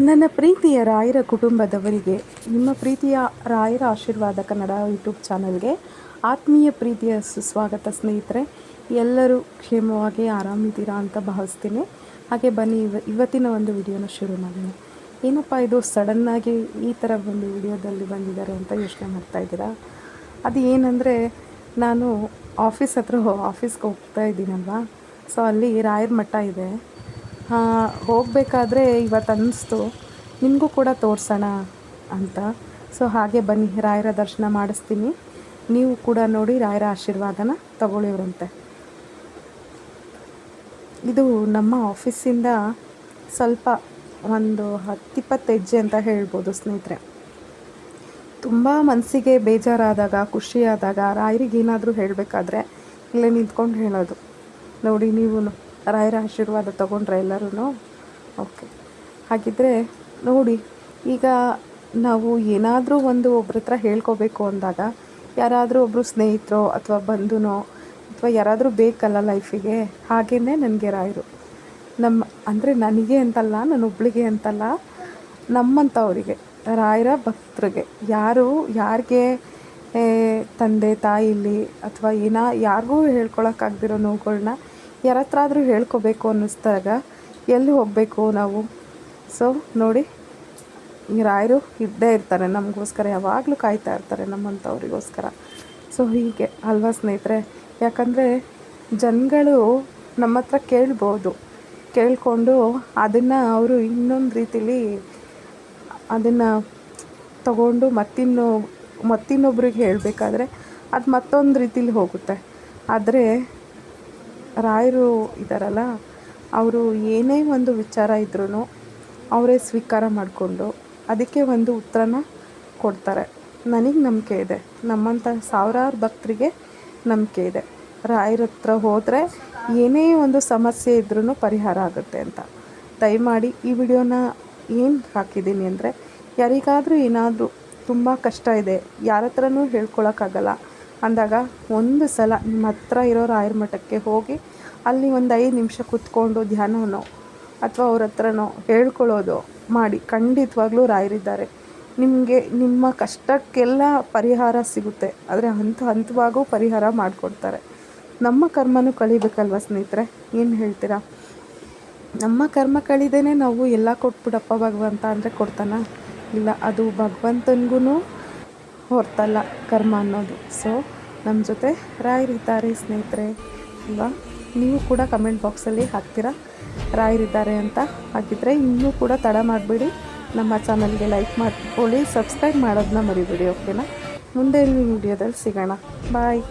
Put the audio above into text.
ನನ್ನ ಪ್ರೀತಿಯ ರಾಯರ ಕುಟುಂಬದವರಿಗೆ, ನಿಮ್ಮ ಪ್ರೀತಿಯ ರಾಯರ ಆಶೀರ್ವಾದ ಕನ್ನಡ ಯೂಟ್ಯೂಬ್ ಚಾನಲ್ಗೆ ಆತ್ಮೀಯ ಪ್ರೀತಿಯ ಸುಸ್ವಾಗತ ಸ್ನೇಹಿತರೆ, ಎಲ್ಲರೂ ಕ್ಷೇಮವಾಗಿ ಆರಾಮಿದ್ದೀರಾ ಅಂತ ಭಾವಿಸ್ತೀನಿ. ಹಾಗೆ ಬನ್ನಿ, ಇವ, ಇವತ್ತಿನ ಒಂದು ವಿಡಿಯೋನ ಶುರು ಮಾಡೋಣ. ಏನಪ್ಪ ಇದು, ಸಡನ್ನಾಗಿ ಈ ಥರ ಒಂದು ವಿಡಿಯೋದಲ್ಲಿ ಬಂದಿದ್ದಾರೆ ಅಂತ ಯೋಚನೆ ಮಾಡ್ತಾ ಇದ್ದೀರಾ? ಅದು ಏನಂದರೆ, ನಾನು ಆಫೀಸ್ ಹತ್ರ ಆಫೀಸ್ಗೆ ಹೋಗ್ತಾ ಇದ್ದೀನಲ್ವಾ? ಸೊ ಅಲ್ಲಿ ರಾಯರ ಮಠ ಇದೆ. ಹೋಗಬೇಕಾದ್ರೆ ಇವತ್ತು ಅನ್ನಿಸ್ತು. ನಿಮಗೂ ಕೂಡ ತೋರಿಸೋಣ ಅಂತ. ಸೊ ಹಾಗೆ ಬನ್ನಿ, ರಾಯರ ದರ್ಶನ ಮಾಡಿಸ್ತೀನಿ. ನೀವು ಕೂಡ ನೋಡಿ ರಾಯರ ಆಶೀರ್ವಾದನ ತಗೊಳ್ಳಿವ್ರಂತೆ. ಇದು ನಮ್ಮ ಆಫೀಸಿಂದ ಸ್ವಲ್ಪ ಒಂದು ಹತ್ತಿಪ್ಪತ್ತು ಹೆಜ್ಜೆ ಅಂತ ಹೇಳ್ಬೋದು ಸ್ನೇಹಿತರೆ. ತುಂಬ ಮನಸ್ಸಿಗೆ ಬೇಜಾರಾದಾಗ, ಖುಷಿಯಾದಾಗ ರಾಯರಿಗೇನಾದರೂ ಹೇಳಬೇಕಾದ್ರೆ ಇಲ್ಲೇ ನಿಂತ್ಕೊಂಡು ಹೇಳೋದು. ನೋಡಿ ನೀವು ರಾಯರ ಆಶೀರ್ವಾದ ತೊಗೊಂಡ್ರೆ ಎಲ್ಲರೂ ಓಕೆ. ಹಾಗಿದ್ದರೆ ನೋಡಿ, ಈಗ ನಾವು ಏನಾದರೂ ಒಂದು ಒಬ್ರ ಹತ್ರ ಹೇಳ್ಕೋಬೇಕು ಅಂದಾಗ, ಯಾರಾದರೂ ಒಬ್ಬರು ಸ್ನೇಹಿತರೋ ಅಥವಾ ಬಂಧುನೋ ಅಥವಾ ಯಾರಾದರೂ ಬೇಕಲ್ಲ ಲೈಫಿಗೆ ಹಾಗೇ ನನಗೆ ರಾಯರು. ನಮ್ಮ ಅಂದರೆ ನನಗೆ ಅಂತಲ್ಲ, ನನ್ನ ಒಬ್ಳಿಗೆ ಅಂತಲ್ಲ, ನಮ್ಮಂಥವರಿಗೆ, ರಾಯರ ಭಕ್ತರಿಗೆ ಯಾರು, ಯಾರಿಗೆ ತಂದೆ ತಾಯಿಲಿ ಅಥವಾ ಏನೋ, ಯಾರಿಗೂ ಹೇಳ್ಕೊಳಕ್ಕಾಗ್ದಿರೋ ನೋವುಗಳ್ನ ಯಾರ ಹತ್ರ ಆದರೂ ಹೇಳ್ಕೊಬೇಕು ಅನ್ನಿಸ್ದಾಗ ಎಲ್ಲಿ ಹೋಗಬೇಕು ನಾವು? ಸೊ ನೋಡಿ ರಾಯರು ಇದ್ದೇ ಇರ್ತಾರೆ, ನಮಗೋಸ್ಕರ ಯಾವಾಗಲೂ ಕಾಯ್ತಾ ಇರ್ತಾರೆ, ನಮ್ಮಂಥವ್ರಿಗೋಸ್ಕರ. ಸೊ ಹೀಗೆ, ಅಲ್ವಾ ಸ್ನೇಹಿತರೆ? ಯಾಕಂದರೆ ಜನಗಳು ನಮ್ಮ ಹತ್ರ ಕೇಳ್ಬೋದು. ಕೇಳಿಕೊಂಡು ಅದನ್ನು ಅವರು ಇನ್ನೊಂದು ರೀತಿಲಿ ಅದನ್ನು ತಗೊಂಡು ಮತ್ತಿನ್ನು, ಮತ್ತಿನ್ನೊಬ್ರಿಗೆ ಹೇಳಬೇಕಾದ್ರೆ ಅದು ಮತ್ತೊಂದು ರೀತಿಲಿ ಹೋಗುತ್ತೆ. ಆದರೆ ರಾಯರು ಇದ್ದಾರಲ್ಲ ಅವರು ಏನೇ ಒಂದು ವಿಚಾರ ಇದ್ರೂ ಅವರೇ ಸ್ವೀಕಾರ ಮಾಡಿಕೊಂಡು ಅದಕ್ಕೆ ಒಂದು ಉತ್ತರನ ಕೊಡ್ತಾರೆ. ನನಗೆ ನಂಬಿಕೆ ಇದೆ. ನಮ್ಮಂಥ ಸಾವಿರಾರು ಭಕ್ತರಿಗೆ ನಂಬಿಕೆ ಇದೆ. ರಾಯರ ಹತ್ರ ಹೋದರೆ ಏನೇ ಒಂದು ಸಮಸ್ಯೆ ಇದ್ರೂ ಪರಿಹಾರ ಆಗುತ್ತೆ ಅಂತ. ದಯಮಾಡಿ ಈ ವಿಡಿಯೋನ ಏನು ಹಾಕಿದ್ದೀನಿ ಅಂದರೆ, ಯಾರಿಗಾದರೂ ಏನಾದರೂ ತುಂಬ ಕಷ್ಟ ಇದೆ, ಯಾರ ಹತ್ರನೂ ಹೇಳ್ಕೊಳಕ್ಕಾಗಲ್ಲ ಅಂದಾಗ ಒಂದು ಸಲ ನಿಮ್ಮ ಹತ್ರ ಇರೋ ರಾಯರ ಮಠಕ್ಕೆ ಹೋಗಿ ಅಲ್ಲಿ ಒಂದು ಐದು ನಿಮಿಷ ಕೂತ್ಕೊಂಡು ಧ್ಯಾನವೋ ಅಥವಾ ಅವ್ರ ಹತ್ರನೋ ಹೇಳ್ಕೊಳ್ಳೋದು ಮಾಡಿ ಖಂಡಿತವಾಗ್ಲೂ ರಾಯರಿದ್ದಾರೆ. ನಿಮಗೆ ನಿಮ್ಮ ಕಷ್ಟಕ್ಕೆಲ್ಲ ಪರಿಹಾರ ಸಿಗುತ್ತೆ. ಆದರೆ ಹಂತ ಹಂತವಾಗೂ ಪರಿಹಾರ ಮಾಡಿಕೊಡ್ತಾರೆ. ನಮ್ಮ ಕರ್ಮನೂ ಕಳಿಬೇಕಲ್ವ ಸ್ನೇಹಿತರೆ? ಏನು ಹೇಳ್ತೀರಾ? ನಮ್ಮ ಕರ್ಮ ಕಳಿದೇನೆ ನಾವು ಎಲ್ಲ ಕೊಟ್ಬಿಡಪ್ಪ ಭಗವಂತ ಅಂದರೆ ಕೊಡ್ತಾನ? ಇಲ್ಲ, ಅದು ಭಗವಂತನಿಗೂ ಹೊರ್ತಲ್ಲ ಕರ್ಮ ಅನ್ನೋದು. ಸೊ ನಮ್ಮ ಜೊತೆ ರಾಯರಿದ್ದಾರೆ ಸ್ನೇಹಿತರೆ. ಅಲ್ವಾ ನೀವು ಕೂಡ ಕಮೆಂಟ್ ಬಾಕ್ಸಲ್ಲಿ ಹಾಕ್ತೀರಾ? ರಾಯರಿದ್ದಾರೆ ಅಂತ ಹಾಕಿದರೆ ಇನ್ನೂ ಕೂಡ ತಡ ಮಾಡಿಬಿಡಿ. ನಮ್ಮ ಚಾನಲ್ಗೆ ಲೈಕ್ ಮಾಡ್ಕೊಳ್ಳಿ ಸಬ್ಸ್ಕ್ರೈಬ್ ಮಾಡೋದನ್ನ ಮರಿಬೇಡಿ ಓಕೆನಾ ಮುಂದೆ ವಿಡಿಯೋದಲ್ಲಿ ಸಿಗೋಣ. ಬಾಯ್